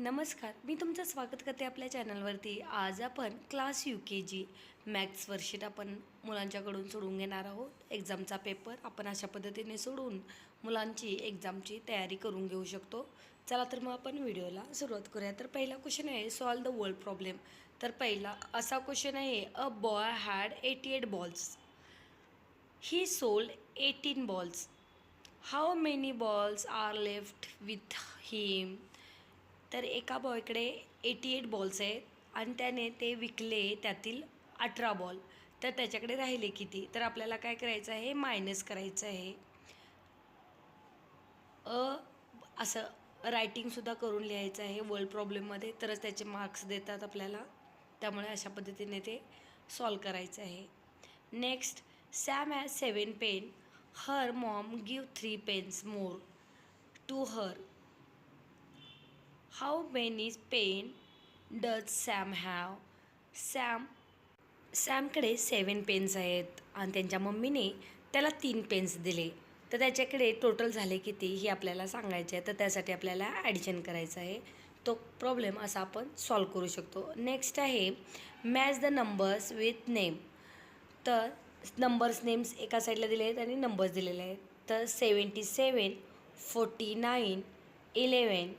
नमस्कार मी तुमचं स्वागत करते आपल्या चॅनलवरती. आज आपण class U K G maths worksheet आपण मुलांच्याकडून सोडून घेणार आहोत. एक्झामचा पेपर आपण अशा पद्धतीने सोडून मुलांची एक्झामची तयारी करून घेऊ शकतो. चला तर मग आपण व्हिडिओला सुरुवात करूया. तर पहिला क्वेश्चन आहे सॉल्व द वर्ल्ड प्रॉब्लेम तर पहिला असा क्वेश्चन आहे a boy had eighty eight balls he sold eighteen balls how many balls are left with him तर एका बॉयकडे एटी एट बॉल्स आहेत आणि त्याने ते विकले त्यातील अठरा बॉल. तर त्याच्याकडे राहिले किती? तर आपल्याला काय करायचं आहे? मायनस करायचं आहे. अ असं रायटिंगसुद्धा करून लिहायचं आहे वर्ल्ड प्रॉब्लेममध्ये तरच त्याचे मार्क्स देतात आपल्याला. त्यामुळे अशा पद्धतीने ते सॉल्व करायचं आहे. Next Sam has seven pen her mom give three pens more to her how many pen does Sam have Sam सॅमकडे seven pens आहेत आणि त्यांच्या मम्मीने त्याला तीन पेन्स दिले. तर त्याच्याकडे टोटल झाले किती हे आपल्याला सांगायचे आहे. तर त्यासाठी आपल्याला ॲडिशन करायचं आहे. तो प्रॉब्लेम असा आपण सॉल्व करू शकतो. नेक्स्ट आहे match the numbers with name तर नंबर्स नेम्स एका साईडला दिले आहेत आणि नंबर्स दिलेले आहेत. तर seventy seven forty nine eleven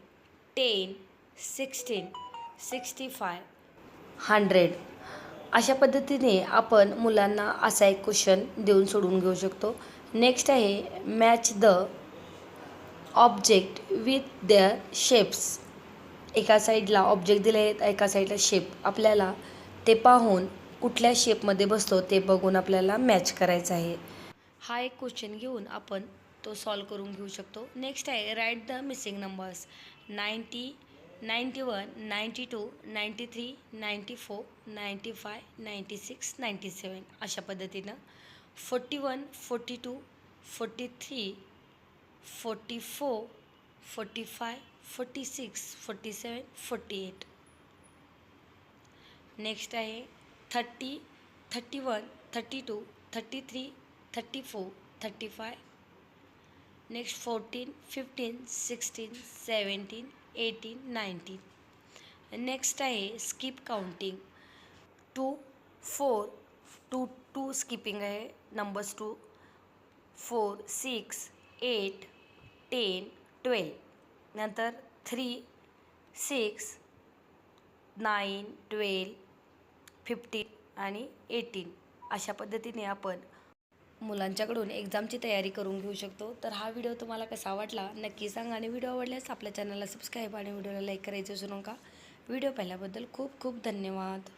ten sixteen sixty five. Hundred. अशा पद्धतीने आपण मुलांना असा एक क्वेश्चन देऊन सोडून घेऊ शकतो. नेक्स्ट आहे match the object with their shapes एका साईडला ऑब्जेक्ट दिले आहेत एका साईडला शेप आपल्याला ते पाहून कुठल्या शेपमध्ये बसतो ते बघून आपल्याला मॅच करायचं आहे. हा एक क्वेश्चन घेऊन आपण तो सॉल्व करून घेऊ शकतो. नेक्स्ट आहे write the missing numbers ninety ninety one ninety two ninety three ninety four ninety five ninety six ninety seven अशा पद्धतीनं forty one forty two forty three forty four forty five forty six forty seven forty eight. Next आहे thirty thirty one thirty two thirty three thirty four thirty five next fourteen fifteen sixteen seventeen eighteen nineteen next आहे skip counting. Two four two two skipping आहे numbers two four six eight ten twelve. नंतर three six nine twelve fifteen आणि eighteen. अशा पद्धतीने आपण मुलांच्याकडून एक्झामची तयारी करून घेऊ शकतो. तर हा व्हिडिओ तुम्हाला कसा वाटला नक्की सांगा. आणि व्हिडिओ आवडल्यास आपल्या चॅनलला सबस्क्राईब आणि व्हिडिओला लाईक करायचं विसरू नका. व्हिडिओ पाहिल्याबद्दल खूप खूप धन्यवाद.